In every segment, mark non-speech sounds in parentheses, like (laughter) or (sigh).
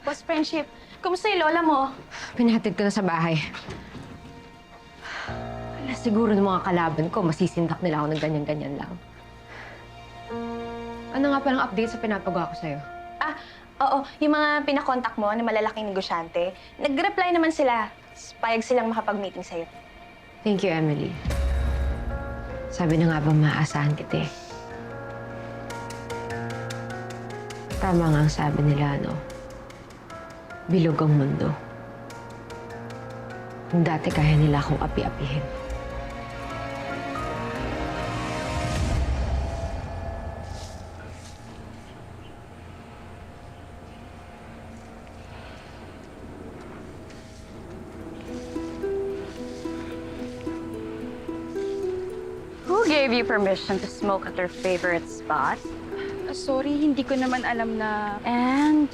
Boss Friendship, kumusta yung lola mo? Pinahatid ko na sa bahay. Wala siguro ng mga kalaban ko, masisindak nila ako ng ganyan-ganyan lang. Ano nga palang update sa pinapagawa ko sa'yo? Ah, oo. Yung mga pinakontak mo na malalaking negosyante, nag-reply naman sila. Payag silang makapag-meeting sa'yo. Thank you, Emily. Sabi na nga ba maaasahan kita eh. Tama nga ang sabi nila, no? Bilog ang mundo. Kung dati kaya nila akong api-apihin. Who gave you permission to smoke at your favorite spot? Ah, sorry, hindi ko naman alam na... And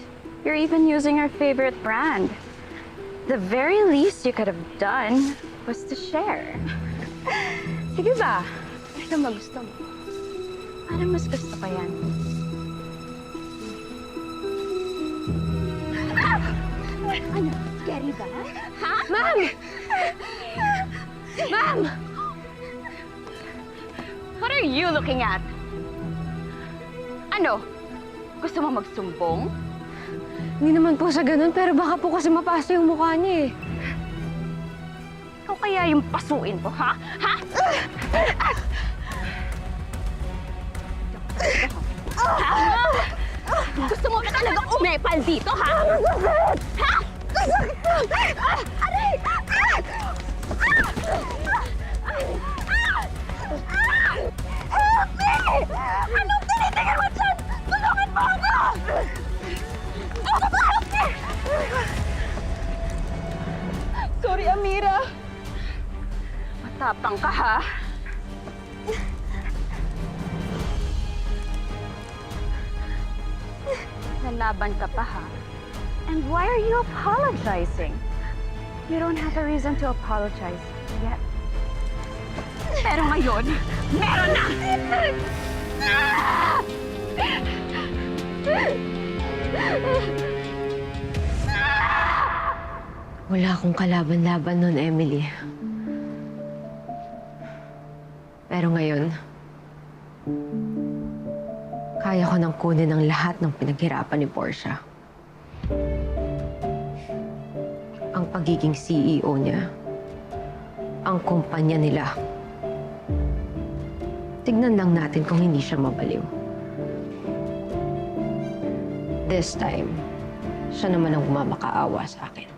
you're even using our favorite brand. The very least you could have done was to share. (laughs) Sige ba? Ano mo gusto mo? Ano mas gusto ko yan? Ah! Ano? Scary ba? Ha? Ma'am! Ma'am! What are you looking at? Ano? Gusto mo magsumbong? Hindi naman po sa ganun, pero baka po kasi mapasa yung mukha niya eh. Ikaw kaya yung pasuin ko, ha? Ha? Gusto mo ba talaga umepal dito, ha? Ha? Matapang ka, ha? Nalaban ka pa, ha? And why are you apologizing? You don't have a reason to apologize yet. Pero ngayon, meron na! Wala akong kalaban-laban nun, Emily. Pero ngayon, kaya ko nang kunin ang lahat ng pinaghirapan ni Portia. Ang pagiging CEO niya, ang kumpanya nila. Tignan lang natin kung hindi siya mabaliw. This time, siya naman ang mamakaawa sa akin.